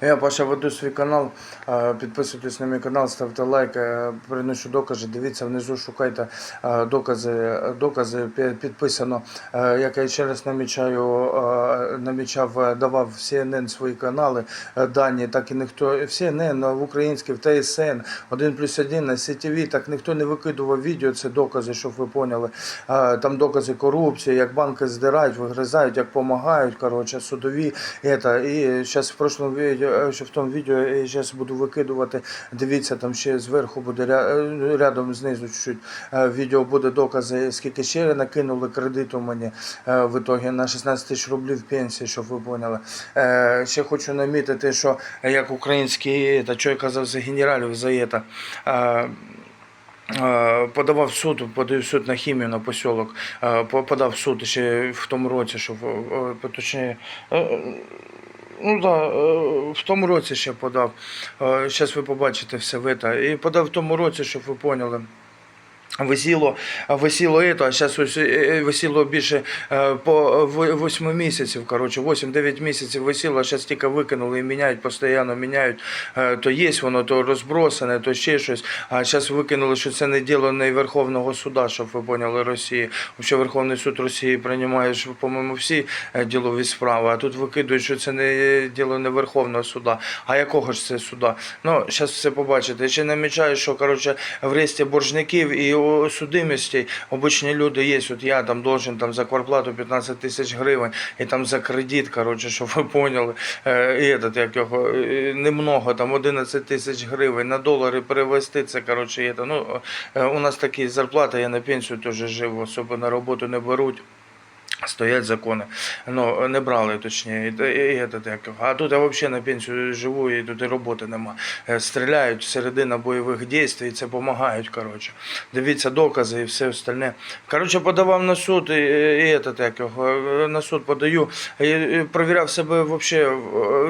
Я Паша веду свій канал. Підписуйтесь на мій канал, ставте лайк, е, приношу докази. Дивіться внизу, шукайте е, докази. Докази підписано. Е, Як я ще раз намічаю, намічав, давав CNN свої канали дані, так і ніхто в CNN, в українській, в ТСН, 1 плюс 1 на CTV, так ніхто не викидував відео. Це докази, щоб ви поняли. Там докази корупції, як банки здирають, вигризають, як допомагають. Коротше, судові. Это. І зараз в прошлому відео, е, що в тому відео, я зараз буду викидувати. Дивіться, там ще зверху буде е, рядом знизу чуть-чуть е, відео буде докази, скільки ще накинули кредиту мені е, в ітогі на 16 тисяч рублів пенсії, щоб ви поняли. Е, Ще хочу намітити, що як український, та що я казав за генералів за це. е, Е, Подавав суд, подаю в суд на хімію на посілок, е, подав суд ще в тому році, е, е, точніше, е, ну да, е, в тому році ще подав. Зараз ви побачите все вита. І подав в тому році, щоб ви поняли. Висіло, висіло это, а зараз ось е, висіло більше е, по 8 місяців, коротше, 8-9 місяців висіло, а зараз тільки викинули і міняють, постійно міняють. Е, То є воно, то розбросане, то ще щось. А зараз викинули, що це не діло не Верховного суда, щоб ви поняли Росії. Взагалі Верховний суд Росії приймає, що, по-моєму, всі е, ділові справи, а тут викидують, що це не діло не Верховного суда. А якого ж це суда? Ну, зараз все побачите. Ще намічаю, що коротше, в ресті боржників і судимості обичні люди є. От я там должен там за кварплату 15 тисяч гривень і там за кредит, коротше, щоб ви поняли. І этот, як його, е, немного, там 11 тисяч гривень на долари перевести, це коротше, є, ну, е, у нас такі зарплати, я на пенсію теж жив, особо на роботу не беруть Стоять закони. Ну, не брали, точніше. І, і, і, этот, як його. а тут я взагалі на пенсію живу, і тут і роботи нема. Е, Стріляють середина бойових дій, і це допомагають. Коротше. Дивіться докази і все остальне. Коротше, подавав на суд, і, і, этот, як його, е, на суд подаю. І, і провіряв себе взагалі,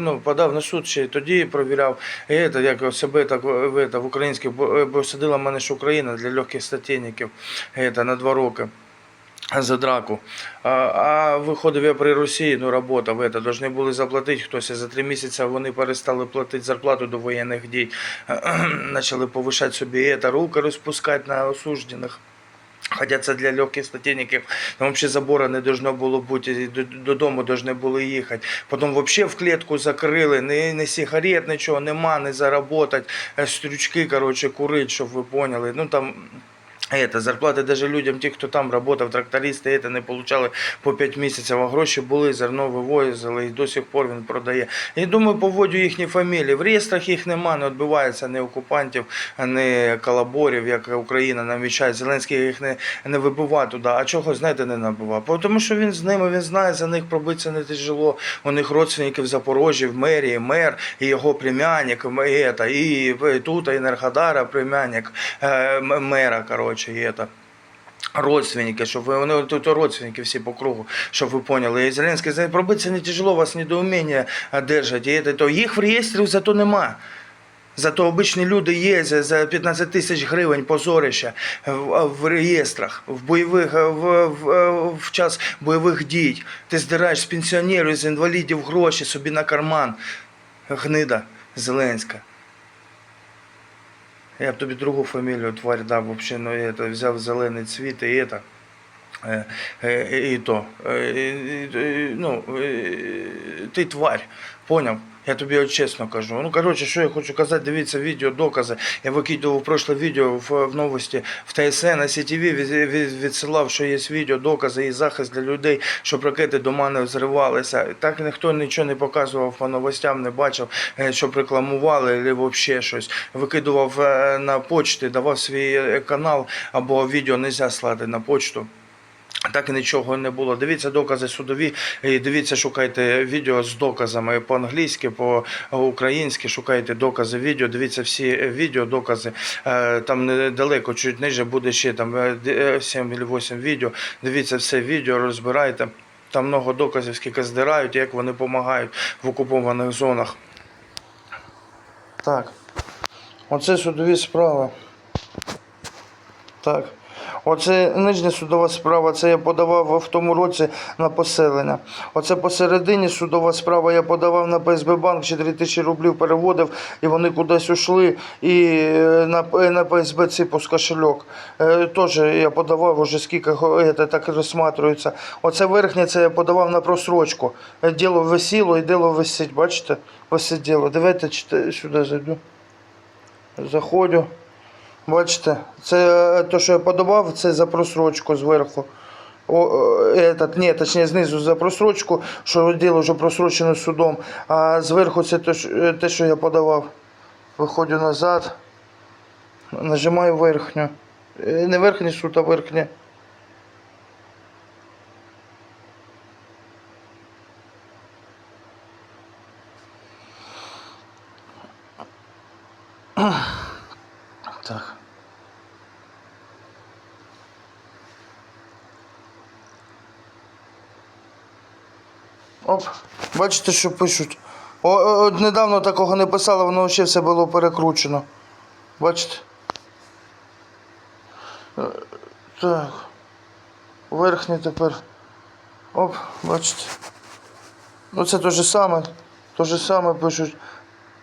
ну, подав на суд ще й тоді провіряв. І это, як його, себе так в, это, в українських, бо, бо садила мене ж Україна для легких статейників это, на два роки за драку. А, а виходив я при Росії, ну робота в это, должны були заплатити хтось. і За три місяці вони перестали платити зарплату до воєнних дій. Почали повишати собі это, руки розпускати на осуждених. Хоча це для легких статейників, там взагалі забору не должно було бути, і до- додому должны були їхати. Потім взагалі в клітку закрили, ні, ні сигарет, нічого нема, не заработать, е, стрючки, коротше, курить, щоб ви поняли. Ну там это, зарплати даже людям, ті, хто там працював, трактористи, это, не получали по 5 місяців, а гроші були, зерно вивозили, і до сих пор він продає. І думаю, поводю їхні фамілії. В реєстрах їх нема, не відбувається ні окупантів, ні колаборів, як Україна намічає. Зеленський їх не, не вибиває туди. А чого, знаєте, не набивав? Тому що він з ними, він знає, за них пробитися не тяжело. У них родственники в Запорожжі, в мерії, мер, і його племянник, і, это, і тут і Енергодара, племянник е, м- мера, коротше, і это. Родственники, щоб ви вони тут родственники всі по кругу, щоб ви поняли. І Зеленський за пробитися не тяжело, вас недоуміння держать. І то їх в реєстрі зато нема. Зато обичні люди є за, за 15 тисяч гривень позорище в, в реєстрах, в бойових в, в, в час бойових дій. Ти здираєш з пенсіонерів, з інвалідів гроші собі на карман. Гнида Зеленська. Я б тобі другу фамілію тварь дав, вообще, ну, это, взяв зелений цвіт і это. Е, е, і то. Е, ну, ти тварь, поняв? Я тобі чесно кажу. Ну, коротше, що я хочу казати, дивіться відео, докази. Я викидував прошле відео в, в новості в ТСН, на СІТВ від, від, відсилав, що є відео, докази і захист для людей, щоб ракети до мене взривалися. Так ніхто нічого не показував по новостям, не бачив, е, щоб рекламували або взагалі щось. Викидував е, на почти, давав свій е, канал або відео не можна на почту. Так і нічого не було. Дивіться докази судові, і дивіться, шукайте відео з доказами по-англійськи, по-українськи, шукайте докази відео, дивіться всі відео, докази. Е, Там недалеко, чуть ниже буде ще там е, 7 чи 8 відео. Дивіться все відео, розбирайте. Там много доказів, скільки здирають, як вони допомагають в окупованих зонах. Так. Оце судові справи. Так. Оце нижня судова справа, це я подавав в тому році на поселення. Оце посередині судова справа я подавав на ПСБ банк, 4 тисячі рублів переводив, і вони кудись ушли. І е, на, на ПСБ ципус кошельок. Е, Теж я подавав уже скільки це так розсматривається. Оце верхнє це я подавав на просрочку. Е, Діло висіло і діло висить. Бачите? Висить діло. Давайте сюди зайду. Заходжу. Бачите, це те, що я подавав, це за просрочку зверху. О, е, этот, ні, точніше знизу за просрочку, що діло вже просрочено судом, а зверху це те, що- е, я подавав. Виходжу назад, нажимаю верхню. Е, Не верхній суд, а верхнє. Так. Оп, бачите, що пишуть. О, от недавно такого не писало, воно ще все було перекручено. Бачите? Е, Так. Верхнє тепер. Оп, бачите. Ну це те же саме. То же саме пишуть.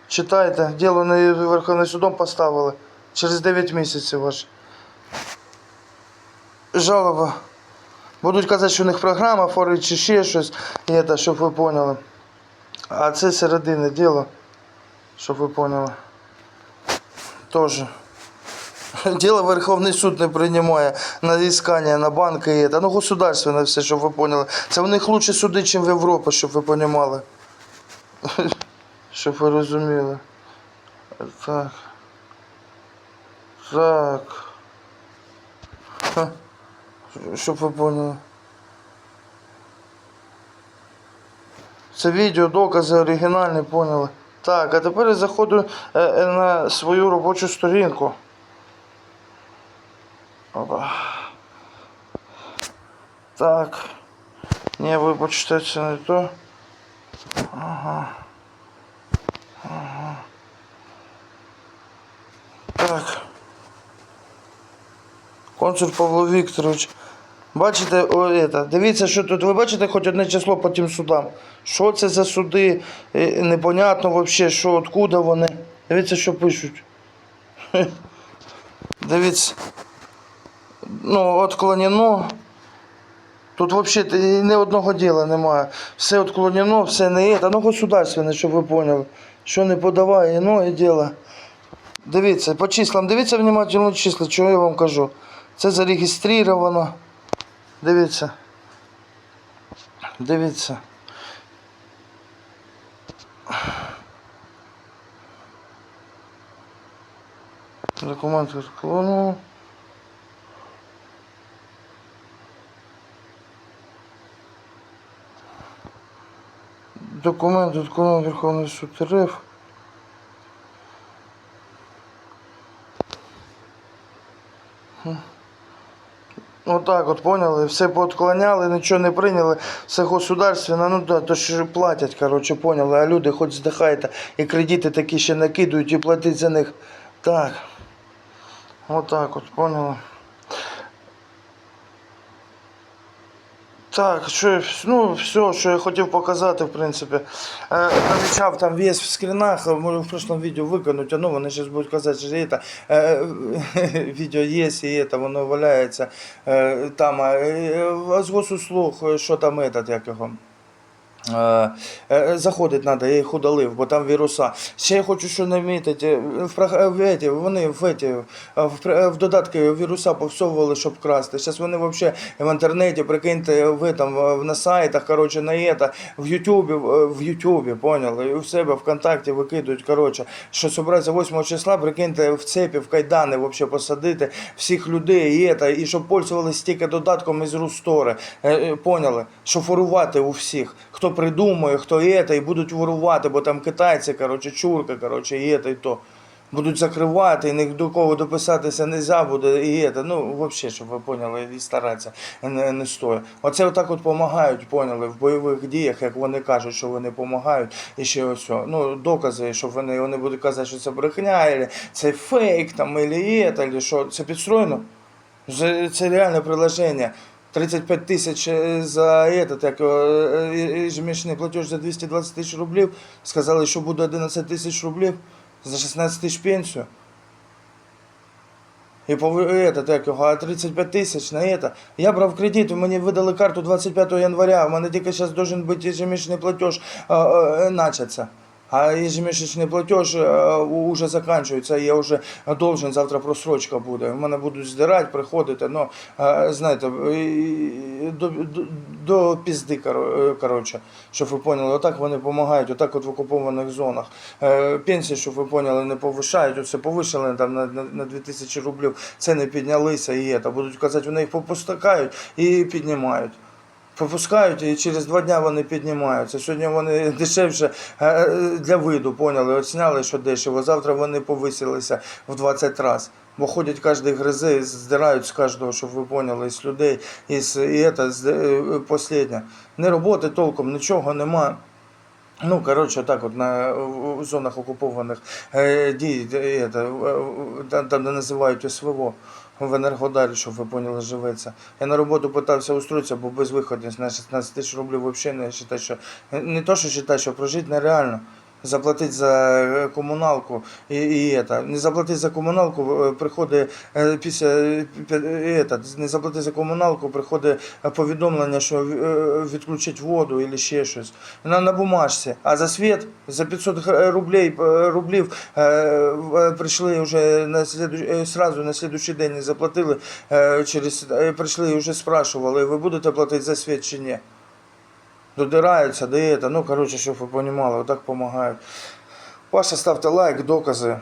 Читайте, діло не Верховним судом поставили. Через 9 місяців аж. Жалоба. Будуть казати, що у них програма форить чи ще щось, і це, щоб ви поняли. А це середини діло, щоб ви поняли. Тоже. Діло Верховний суд не приймає на іскання, на банки і це. Ну, государственне все, щоб ви поняли. Це у них лучше суди, ніж в Європі, щоб ви понімали. Щоб ви розуміли. Так. Так. Ха. Щоб ви поняли. Це відео, докази оригінальні, поняли. Так, а тепер я заходжу е, е, на свою робочу сторінку. Опа. Так. Ні, вибачте, це не то. Ага. Ага. Так. Консул Павло Вікторович. Бачите, о, это, дивіться, що тут. Ви бачите хоч одне число по тим судам. Що це за суди? Е, Непонятно взагалі, що, откуда вони. Дивіться, що пишуть. Дивіться. Ну, отклонено. Тут взагалі ні одного діла немає. Все отклонено, все не це. Ну, государственне, щоб ви поняли. Що не подаває, ну і діло. Дивіться, по числам, дивіться внимательно числа, що я вам кажу. Це зареєстровано. Дивіться. Дивіться. Документ відклону. Документ відклону Верховний суд РФ. Отак от поняли, все поотклоняли, нічого не прийняли, все государственне, ну да, то ж платять, коротше, поняли, а люди хоч здихайте, і кредити такі ще накидують і платить за них. Так. Отак от, поняли. Так, що, ну, все, що я хотів показати, в принципі. Е, намічав там весь в скрінах, можу в прошлом відео виконати, ну вони зараз будуть казати, що це, е, відео є, і це, воно валяється. Е, там, е, а з госуслуг, що там этот, як його. Е, е, Заходить треба, я їх удалив, бо там віруса. Ще я хочу що намітити. В, прог- в, вони в, еті, в, в додатки віруса повсовували, щоб красти. Зараз вони взагалі в інтернеті, прикиньте, ви там на сайтах, коротше, на ета, в Ютубі, в Ютубі, поняли? І у себе ВКонтакті викидують, коротше, що собраться 8 числа, прикиньте, в цепі, в кайдани взагалі посадити всіх людей, і, ета, і щоб пользувалися тільки додатком із Рустори. Е, е, Поняли? Що ворувати у всіх. Хто придумує, хто і це, і будуть ворувати, бо там китайці, коротше, чурка, коротше, і це, і то. Будуть закривати, і ні до кого дописатися не можна буде, і це. Ну, взагалі, щоб ви поняли, і старатися не, не стоїть. Оце отак от допомагають, поняли, в бойових діях, як вони кажуть, що вони допомагають, і ще ось. Ну, докази, що вони, вони будуть казати, що це брехня, або це фейк, там, або це, або що, це підстроєно. Вже Це реальне приложення. 35 тисяч е, за этот, як, його, е, е, ежемісячний платеж за 220 тисяч рублів. Сказали, що буде 11 тисяч рублів за 16 тисяч пенсію. І по этот, як його, а 35 тисяч на это. Я брав кредит, мені видали карту 25 января, у мене тільки зараз должен бути ежемісячний платеж е, е, начаться. А ежемісячний платеж е, уже закінчується, я вже должен, завтра просрочка буде. У мене будуть здирати, приходити, ну, е, знаєте, до, до, до пізди, коро- коротше, щоб ви поняли, отак вони допомагають, отак от в окупованих зонах. Пенсії, щоб ви поняли, не повишають, оце повишили там на, на, на 2000 рублів, це не піднялися і це. Будуть казати, вони їх попускають і піднімають. Попускають і через два дня вони піднімаються. Сьогодні вони дешевше е, для виду, поняли, от зняли, що дешево. Завтра вони повисилися в 20 разів. Бо ходять кожен гризи, здирають з кожного, щоб ви поняли, з людей. І, це е, останнє. Не роботи толком, нічого нема. Ну, коротше, так от на в зонах окупованих е, дій, е, е, там, де називають СВО, в Енергодарі, щоб ви поняли, живеться. Я на роботу питався устроїтися, бо безвиходність на 16 тисяч рублів взагалі не вважаю, що не то, що вважаю, що прожити нереально. Заплатити за е, комуналку і, і это. Не заплатити за комуналку, е, приходить е, після е, е, это, не заплатити за комуналку, приходить е, повідомлення, що е, відключить воду або ще щось. На, на бумажці. А за світ за 500 г- рублей, е, рублів е, прийшли вже на е, сразу на слідуючий день не заплатили, е, через, е, прийшли і вже спрашували, ви будете платити за світ чи ні Додираються, до это, ну, коротше, щоб ви розуміли, отак допомагають. Паша, ставте лайк, докази.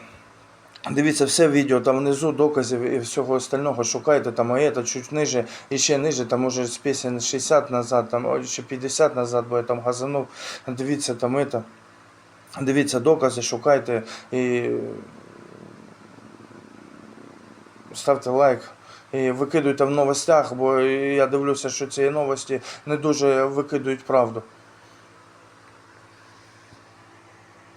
Дивіться все відео, там внизу доказів і всього остального шукайте, там а это чуть ниже, і ще ниже, там може з пісень 60 назад, там о, ще 50 назад, бо я там газанув. Дивіться там это. Дивіться докази, шукайте і ставте лайк. Викидуйте в новостях, бо я дивлюся, що ці новості не дуже викидують правду.